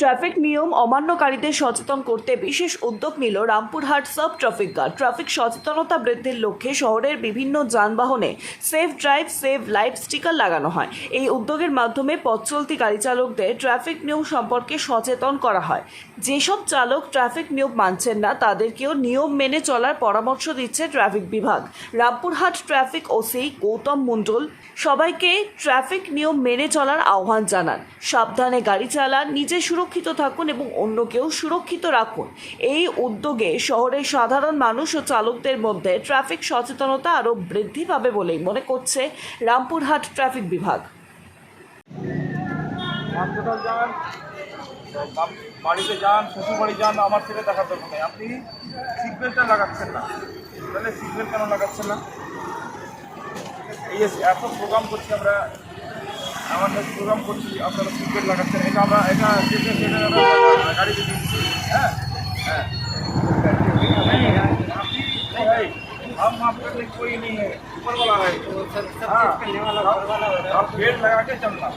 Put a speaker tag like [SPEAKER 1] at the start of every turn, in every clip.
[SPEAKER 1] Traffic নিয়ম অমান্যকারীদের সচেতন করতে বিশেষ উদ্যোগ নিল Rampurhat sub traffic guard. Traffic সচেতনতা বৃদ্ধির লক্ষ্যে শহরের বিভিন্ন যানবাহনে safe drive save life sticker লাগানো হয়। এই উদ্যোগের মাধ্যমে পথ চলতি গাড়ি চালকদের ট্রাফিক নিয়ম সম্পর্কে সচেতন করা হয়। যেসব চালক ট্রাফিক নিয়ম মানছেন না, তাদেরকেও নিয়ম মেনে চলার পরামর্শ দিচ্ছে ট্রাফিক বিভাগ। রামপুরহাট ট্রাফিক ওসি গৌতম মণ্ডল সবাইকে ট্রাফিক নিয়ম মেনে চলার আহ্বান জানান। সাবধানে গাড়ি চালান, নিজে সুরক্ষিত থাকুন এবং অন্যকেও সুরক্ষিত রাখুন। এই উদ্যোগে শহরের সাধারণ মানুষ ও চালকদের মধ্যে ট্রাফিক সচেতনতা আরও বৃদ্ধি পাবে বলেই মনে করছে রামপুরহাট ট্রাফিক বিভাগ।
[SPEAKER 2] বাড়িতে যান শ্বশুর বাড়ি যান আমার থেকে দেখার দরকার নেই আপনি সিট বেল্টটা লাগাচ্ছেন না তাহলে সিট বেল্ট কেন লাগাচ্ছেন না এই যে এত প্রোগ্রাম করছি আমরা আমাদের প্রোগ্রাম করছি আপনারা সিট বেল্ট লাগাচ্ছেন এটা আমরা এটা যেটা যেটা আমরা গাড়িতে দিচ্ছি হ্যাঁ হ্যাঁ আপনি এই, हम आपका लिए कोई नहीं है ऊपर वाला है हाँ आप बेल्ट लगा के चलना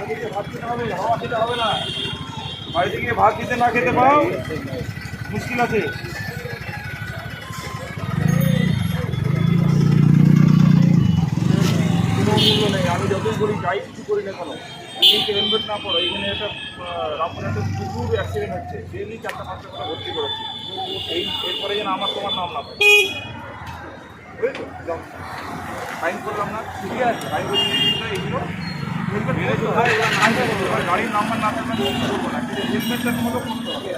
[SPEAKER 2] বাড়ি থেকে ভাত খেতে হবে, হাওয়া হবে না। বাড়ি থেকে ভাত খেতে না খেতে পাও? মুশকিল আছে। মূল্য নেই, আমি যতই বলি যাই কিছু করি না কেন কিন্তু হেলমেট না পড়ো এখানে একটা রামপুরহাটে প্রচুর অ্যাক্সিডেন্ট হচ্ছে। ডেলি চারটা পাঁচটা করে ভর্তি করেছি। এই, এরপরে যেন আমার তোমার নাম না ফাইন করলাম না। ঠিকই আছে। ফাইন করে এইগুলো হেলমেট গাড়ির নাম্বার না থাকলে আমি করব না কিন্তু হেলমেটটা তোমাকে করতে হবে